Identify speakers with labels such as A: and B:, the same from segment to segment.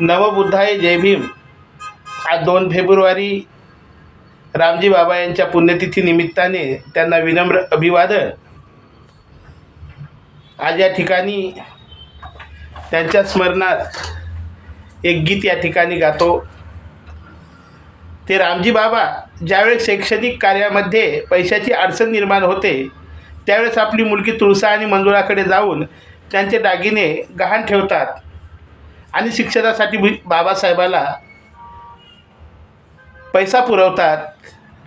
A: नवबुद्धाय जय भीम. आज दोन फेब्रुवारी रामजी बाबा यांच्या पुण्यतिथी निमित्ताने त्यांना विनम्र अभिवादन. आज या ठिकाणी त्यांच्या स्मरणात एक गीत या ठिकाणी गातो. ते रामजी बाबा ज्यावेळेस शैक्षणिक कार्यामध्ये पैशाची अडचण निर्माण होते त्यावेळेस आपली मुलगी तुळसा आणि मंजुळाकडे जाऊन त्यांचे दागिने गहाण ठेवतात. आणि शिक्षणासाठी बाबासाहेबाला पैसा पुरवतात.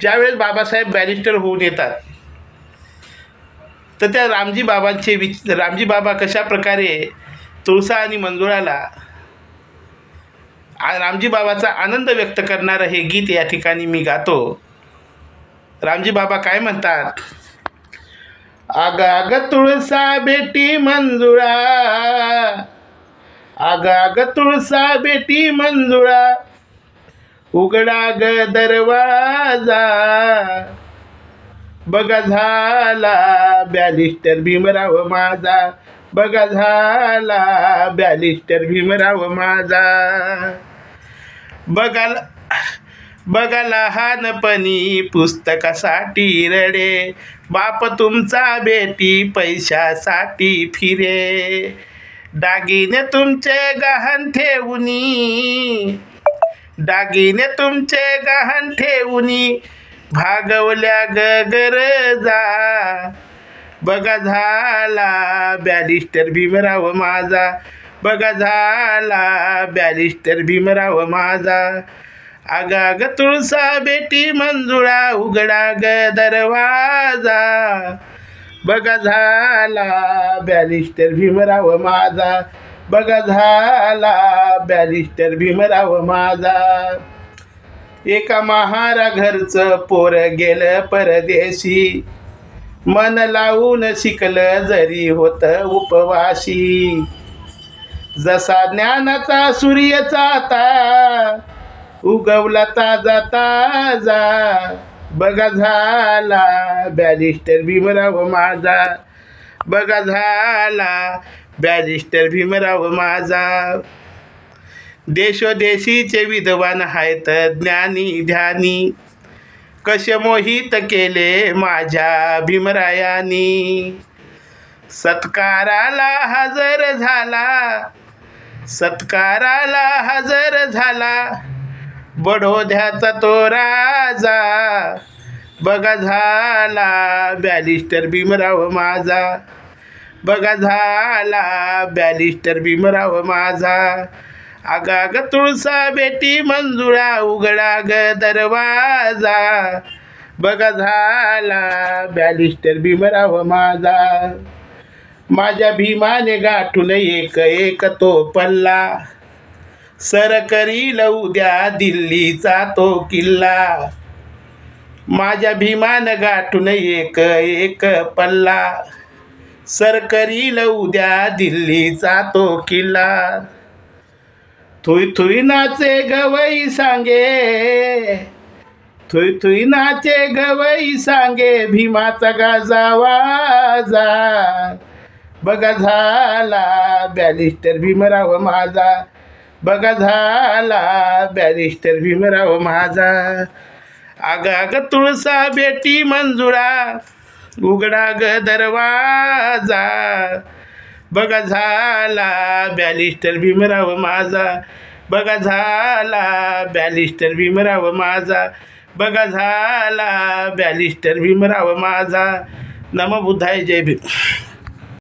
A: ज्यावेळेस बाबासाहेब बॅरिस्टर होऊन येतात. तर त्या रामजी बाबांचे विच रामजी बाबा कशा प्रकारे तुळसा आणि मंजुळाला रामजी बाबाचा आनंद व्यक्त करणारं हे गीत या ठिकाणी मी गातो. रामजी बाबा काय म्हणतात? आग आग तुळसा बेटी मंजुळा आगा ग तुळसा बेटी मंजुळा. उघडा ग दरवाजा. बघा झाला बॅलिस्टर भीमराव माझा. बघा झाला बॅलिस्टर भीमराव माझा. बघाला बघा लहानपणी पुस्तकासाठी रडे. बाप तुमचा बेटी पैशासाठी फिरे. दागिने तुमचे गहाण ठेवूनी. दागिने तुमचे गहाण ठेवूनी. भागवल्या ग गरजा बघा झाला बॅरिस्टर भीमराव माझा. बघा झाला बॅरिस्टर भीमराव माझा. आगा ग तुळसा बेटी मंजुळा उघडा ग दरवाजा. बघा झाला बॅरिस्टर भीमराव माझा. बघा झाला बॅरिस्टर भीमराव माझा. एका महारा घरचं पोर गेलं परदेशी. मन लावून शिकलं जरी होतं उपवाशी. जसा ज्ञानाचा सूर्य चाता उगवला ताजा ताजा. बघा झाला बॅरिस्टर भीमराव माझा. बघा झाला बॅरिस्टर भीमराव माझा. देशोदेशीचे विद्वान आहेत ज्ञानी ध्यानी. कसे मोहित केले माझ्या भीमरायानी? सत्काराला हजर झाला. सत्काराला हजर झाला. बडोद्याचा तो राजा. बघा झाला बॅलिस्टर भीमराव माझा. बघा झाला बॅलिस्टर भीमराव माझा. आगाग तुळसा बेटी मंजुळा उघडा ग दरवाजा. बघा झाला बॅलिस्टर भीमराव माझा. माझ्या भीमाने गाठून एक एक तो पल्ला. सरकरी लवद्या दिल्लीचा तो किल्ला. माझ्या भीमान गाठून एक एक पल्ला. सरकरी लवद्या दिल्लीचा तो किल्ला. थुई थुई नाचे गवई सांगे. थुई थुई नाचे गवई सांगे भीमाचा गाजावाजा बघा झाला बॅलिस्टर भीमराव माझा. बघा झाला बॅरिस्टर भीमराव माझा. आग आग तुळसा बेटी मंजुळा उघडा ग दरवाजा. बघा झाला बॅलिस्टर भीमराव माझा. बघा झाला बॅलिस्टर भीमराव माझा. बघा झाला बॅलिस्टर भीमराव माझा. नम बुद्धाय जय भीम.